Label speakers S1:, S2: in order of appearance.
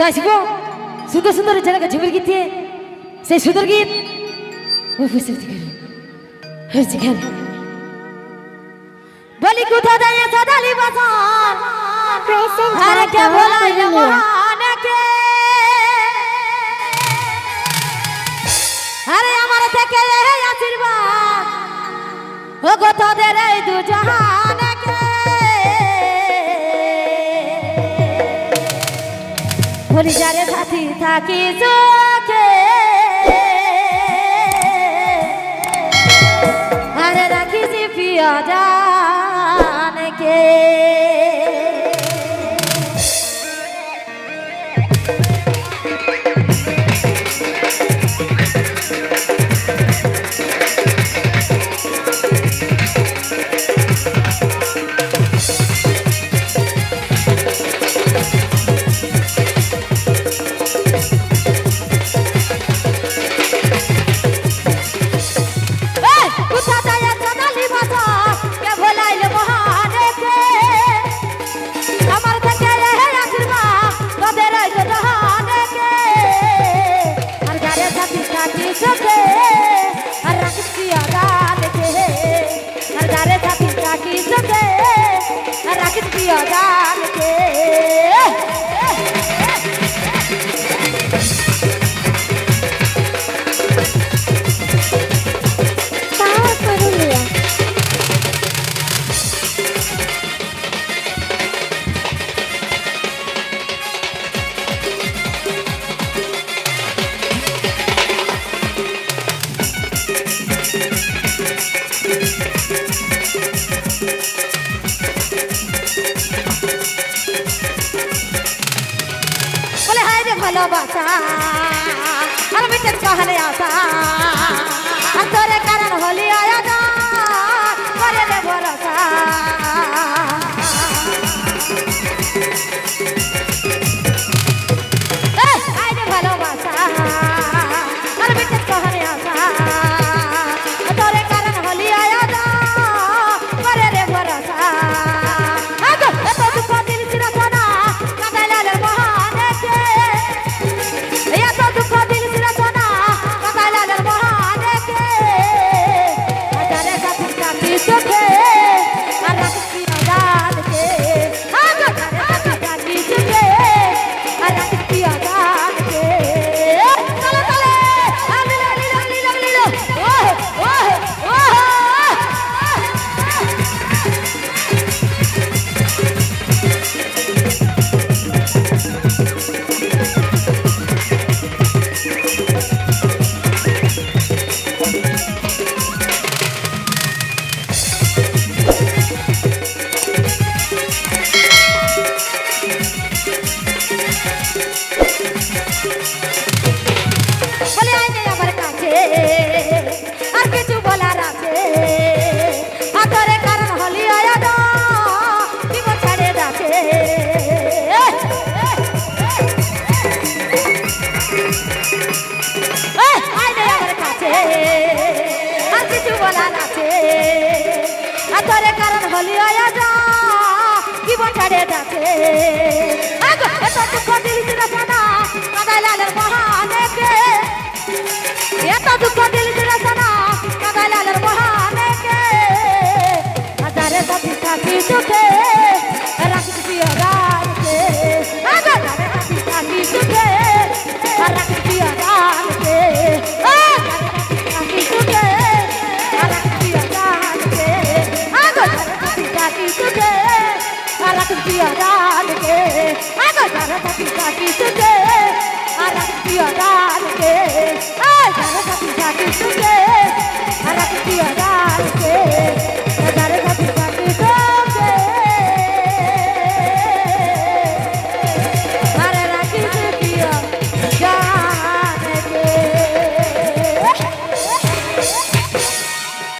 S1: তাই শিখো সুন্দর সুন্দর ছেলেকে ঝুমের গীত সেই সুন্দর গীত বলি কোথা দাঁড়িয়ে সাদালি বাজার আরে কে বলাই মহানকে আরে আমার থেকে আশীর্বাদ ও এই দু জাহানকে থাকি চোখে
S2: 走开
S1: বলে ভালোবাসা আর মিটের সহলে আসা। আর তোরে কারণ হলি আয়াদা কিছু বলার আছে। আতরে কারণ হলি আয়াদ জীব ছেড়ে যাচ্ছে। এত দুঃখ দিলি রচনা কাদাই লালের মহানেকে এত দুঃখ দিলি রচনা কাদাই লালের মহানেকে হাজারে সাথী সাথী চোখে রাখিস প্রিয় গানকে আগো সাথী সাথী চোখে রাখিস প্রিয় গানকে আয় সাথী সাথী চোখে রাখিস প্রিয়